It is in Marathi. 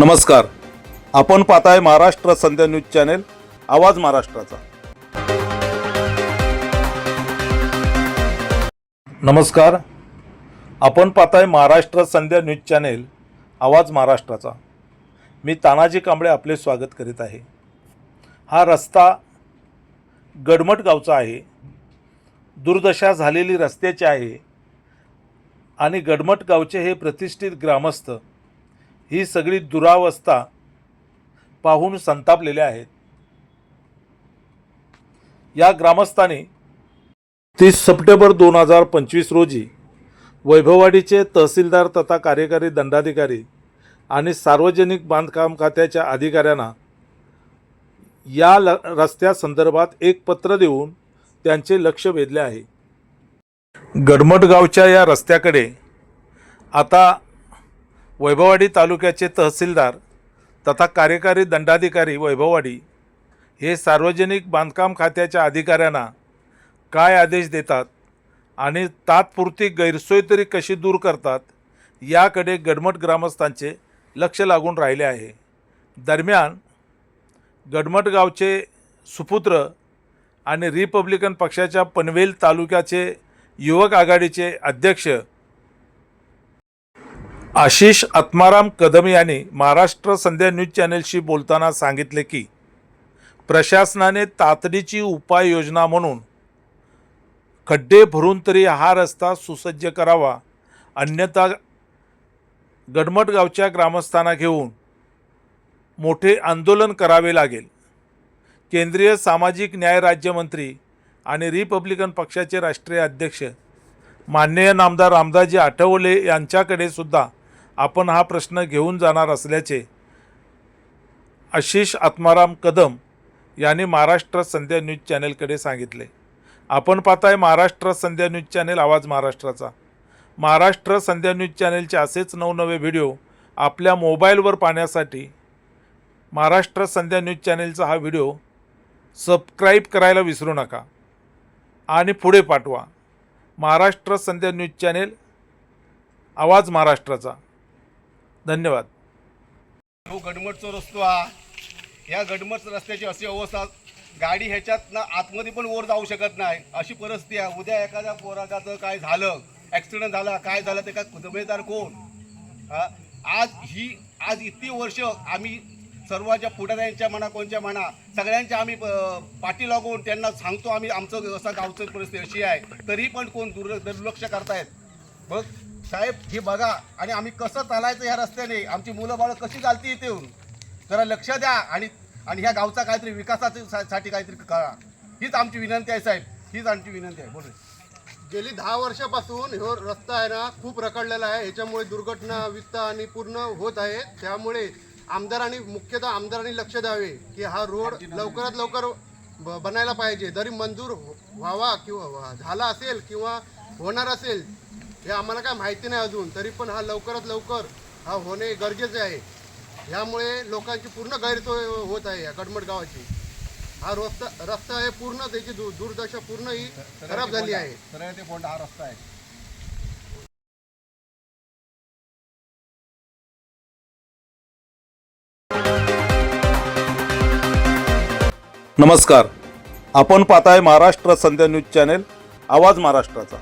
नमस्कार. आपण पाहताय महाराष्ट्र संध्या न्यूज चॅनेल आवाज महाराष्ट्राचा. नमस्कार. आपण पाहताय महाराष्ट्र संध्या न्यूज चॅनेल आवाज महाराष्ट्राचा. मी तानाजी कांबळे आपले स्वागत करीत आहे. हा रस्ता गडमट गावचा आहे. दुर्दशा झालेली रस्त्याची आहे. आणि गडमट गावचे हे प्रतिष्ठित ग्रामस्थ ही सगळी दुरावस्था पाहून संतापलेल्या आहेत. या ग्रामस्थाने तीस सप्टेंबर दोन हजार पंचवीस रोजी वैभववाडीचे तहसीलदार तथा कार्यकारी दंडाधिकारी आणि सार्वजनिक बांधकाम खात्याच्या अधिकाऱ्यांना या ल रस्त्यासंदर्भात एक पत्र देऊन त्यांचे लक्ष वेधले आहे. गडमटगावच्या या रस्त्याकडे आता वैभववाडी तालुक्याचे तहसीलदार तथा कार्यकारी दंडाधिकारी वैभववाडी हे सार्वजनिक बांधकाम खात्याच्या अधिकाऱ्यांना काय आदेश देतात आणि तात्पुरती गैरसोय तरी कशी दूर करतात याकडे गडमट ग्रामस्थांचे लक्ष लागून राहिले आहे. दरम्यान गडमट गावचे सुपुत्र आणि रिपब्लिकन पक्षाच्या पनवेल तालुक्याचे युवक आघाडीचे अध्यक्ष आशिष आत्माराम कदम यांनी महाराष्ट्र संध्या न्यूज चॅनेलशी बोलताना सांगितले की प्रशासनाने तातडीची उपाययोजना म्हणून खड्डे भरून तरी हा रस्ता सुसज्ज करावा अन्यथा गडमट गावच्या ग्रामस्थांना घेऊन मोठे आंदोलन करावे लागेल. केंद्रीय सामाजिक न्याय राज्यमंत्री आणि रिपब्लिकन पक्षाचे राष्ट्रीय अध्यक्ष माननीय नामदार रामदासजी आठवले यांच्याकडे सुद्धा आपण हा प्रश्न घेऊन जाणार असल्याचे आशिष आत्माराम कदम यांनी महाराष्ट्र संध्या न्यूज चॅनेलकडे सांगितले. आपण पाहताय महाराष्ट्र संध्या न्यूज चॅनेल आवाज महाराष्ट्राचा. महाराष्ट्र संध्या न्यूज चॅनेलचे असेच नवनवे व्हिडिओ आपल्या मोबाईलवर पाहण्यासाठी महाराष्ट्र संध्या न्यूज चॅनेलचा हा व्हिडिओ सबस्क्राईब करायला विसरू नका आणि पुढे पाठवा. महाराष्ट्र संध्या न्यूज चॅनेल आवाज महाराष्ट्राचा. धन्यवाद. तो गडमटचा रस्तो. हा या गडमट रस्त्याची अशी अवस्था गाडी ह्याच्यात ना आतमध्ये पण वर जाऊ शकत नाही. अशी परिस्थिती आहे. उद्या एखाद्या पोराटाचं काय झालं? ॲक्सिडेंट झाला काय झालं ते काय जबाबदार कोण? आज ही आज इतकी वर्ष आम्ही सर्वांच्या पुढाऱ्यांच्या म्हणा कोणच्या म्हणा सगळ्यांच्या आम्ही पाठी लागून त्यांना सांगतो आम्ही आमचं असं गावचं परिस्थिती अशी आहे. तरी पण कोण दुर् दुर्लक्ष करतायत? बघ. साहेब हे बघा आणि आम्ही कसं चालायचं ह्या रस्त्याने? आमची मुलं बाळं कशी चालती इथे येऊन जरा लक्ष द्या आणि आणि ह्या गावचा काहीतरी विकासाच्या साठी काहीतरी करा. हीच आमची विनंती आहे साहेब. हीच आमची विनंती आहे. बोल गेली दहा वर्षापासून ह्यो रस्ता आहे ना खूप रखडलेला आहे. याच्यामुळे दुर्घटना वित्त आणि पूर्ण होत आहे. त्यामुळे आमदारांनी मुख्यतः आमदारांनी लक्ष द्यावे की हा रोड लवकरात लवकर बनायला पाहिजे. जरी मंजूर हो- व्हावा किंवा झाला असेल किंवा होणार असेल हे आम्हाला काय माहिती नाही अजून तरी पण हा लवकरात लवकर हा होणे गरजेचे आहे यामुळे लोकांची पूर्ण गैरसोय होत आहे या कडमट गावाची हा रस्ता रस्ता आहे पूर्ण त्याची दु- दुर्दशा पूर्ण ही खराब झाली आहे सरळ ते कोणता हा रस्ता आहे नमस्कार आपण पाहताय महाराष्ट्र संध्या न्यूज चॅनेल आवाज महाराष्ट्राचा